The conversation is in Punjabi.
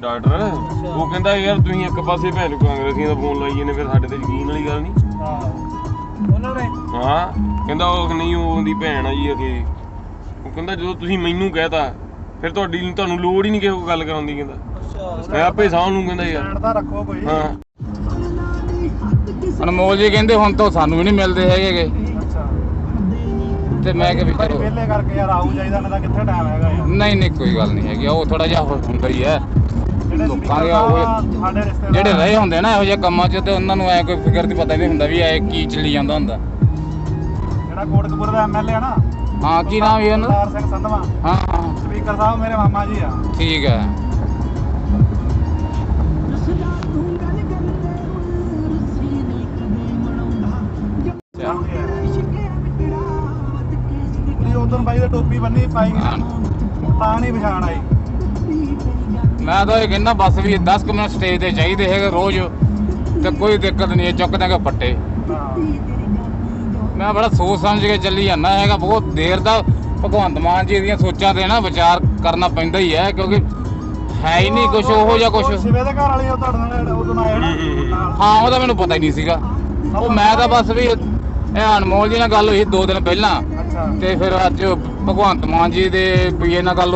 ਡਾਕਟਰ ਉਹ ਕਹਿੰਦਾ ਯਾਰ ਤੁਸੀਂ ਇੱਕ ਪਾਸੇ ਭੈਣ ਨੂੰ ਕਾਂਗਰਸੀਆਂ ਦਾ ਫੋਨ ਲਾਈ ਜਾਂਦੇ ਫਿਰ ਸਾਡੇ ਤੇ ਯਕੀਨ ਵਾਲੀ ਗੱਲ ਨਹੀਂ। ਹਾਂ। ਉਹਨਾਂ ਨੇ? ਹਾਂ ਕਹਿੰਦਾ ਉਹ ਨਹੀਂ ਉਹ ਉਹਦੀ ਭੈਣ ਆ ਜੀ ਅਗੇ ਉਹ ਕਹਿੰਦਾ ਜਦੋਂ ਤੁਸੀਂ ਮੈਨੂੰ ਕਹਿਤਾ ਫਿਰ ਤੁਹਾਡੀ ਤੁਹਾਨੂੰ ਲੋੜ ਹੀ ਨਹੀਂ ਕਿਸੇ ਕੋਲ ਗੱਲ ਕਰਾਉਣ ਦੀ ਕਹਿੰਦਾ। ਅੱਛਾ। ਮੈਂ ਆਪੇ ਸਾਹ ਨੂੰ ਕਹਿੰਦਾ ਯਾਰ। ਸਟੈਂਡ ਤਾਂ ਰੱਖੋ ਕੋਈ ਹਾਂ। ਅਨਮੋਲ ਜੀ ਕਹਿੰਦੇ ਹੁਣ ਤਾਂ ਸਾਨੂੰ ਵੀ ਨਹੀਂ ਮਿਲਦੇ ਹੈਗੇ ਅੱਛਾ। ਤੇ ਮੈਂ ਕਿਹਾ ਵੀ ਭਾਈ ਚਲੋ। ਵਿਹਲੇ ਕਰਕੇ ਯਾਰ ਆਉ ਜਾਈਦਾ ਨਾ ਤਾਂ ਕਿੱਥੇ ਟਾਈਮ ਹੈਗਾ ਯਾਰ। ਨਹੀਂ ਨਹੀਂ ਕੋਈ ਗੱਲ ਨਹੀਂ ਹੈਗੀ ਉਹ ਥੋੜਾ ਜਿਹਾ ਹੁੰਦਾ ਹੀ ਹੈ। ਲੋਕਾਂ ਦੇ ਉਹ- ਸਾਡੇ ਰਿਸ਼ਤੇਦਾਰ ਜਿਹੜੇ ਰਹੇ ਹੁੰਦੇ ਨਾ ਇਹੋ ਜਿਹੇ ਕੰਮਾਂ 'ਚ ਤੇ ਉਹਨਾਂ ਨੂੰ ਐ ਕੋਈ ਫਿਕਰ ਦੀ ਪਤਾ ਨਹੀਂ ਹੁੰਦਾ ਵੀ ਐ ਕੀ ਚੱਲੀ ਜਾਂਦਾ ਹੁੰਦਾ। ਜਿਹੜਾ ਕੋਟਕਪੂਰ ਦਾ ਐਮਐਲਏ ਆ ਨਾ ਹਾਂ ਕੀ ਨਾਮ ਹੈ ਉਹਨਾਂ ਦਾ ਸਿੰਘ ਸੰਧਵਾ। ਹਾਂ ਹਾਂ। ਸਪੀਕਰ ਸਾਹਿਬ ਮੇਰੇ ਮਾਮਾ ਜੀ ਆ। ਠੀਕ ਹੈ ਉਦੋਂ ਬਾਈ ਦੇ ਟੋਪੀ ਬੰਨੀ ਪਾਈ। ਤਾਂ ਨਹੀਂ ਪਛਾਣ ਆਈ। ਮੈਂ ਤਾਂ ਇਹ ਕਹਿੰਦਾ ਬਸ ਵੀ 10 ਕੁ ਮਿੰਟ ਸਟੇਜ ਤੇ ਚਾਹੀਦੇ ਹੈਗੇ ਰੋਜ਼ ਤੇ ਕੋਈ ਦਿੱਕਤ ਨਹੀਂ ਹੈ ਚੁੱਕ ਦਾਂਗੇ ਫੱਟੇ। ਮੈਂ ਬੜਾ ਸੋਚ ਸਮਝ ਕੇ ਚੱਲੀ ਜਾਂਦਾ ਹੈਗਾ ਬਹੁਤ ਦੇਰ ਦਾ ਭਗਵੰਤ ਮਾਨ ਜੀ ਦੀਆਂ ਸੋਚਾਂ ਤੇ ਨਾ ਵਿਚਾਰ ਕਰਨਾ ਪੈਂਦਾ ਹੀ ਹੈ ਕਿਉਂਕਿ ਹੈ ਹੀ ਨਹੀਂ ਕੁਝ ਉਹੋ ਜਿਹਾ ਉਹ ਕੁਝ ਸ਼ਿਵੇ ਦੇ ਘਰ ਵਾਲੀ ਉਹ ਤੁਹਾਡੇ ਨਾਲ ਉਦੋਂ ਆਏ ਨਾ ਹੂੰ, ਹੂੰ, ਹੂੰ। ਨਾਲ। ਹਾਂ ਉਹਦਾ ਮੈਨੂੰ ਪਤਾ ਹੀ ਨਹੀਂ ਸੀਗਾ। ਉਹ ਮੈਂ ਤਾਂ ਬਸ ਵੀ ਇਹ ਅਨਮੋਲ ਜੀ ਨਾਲ ਗੱਲ ਹੋਈ ਦੋ ਦਿਨ ਪਹਿਲਾਂ ਤੇ ਫਿਰ ਅੱਜ ਭਗਵੰਤ ਮਾਨ ਜੀ ਦੇ ਪੀਏ ਨਾਲ ਗੱਲ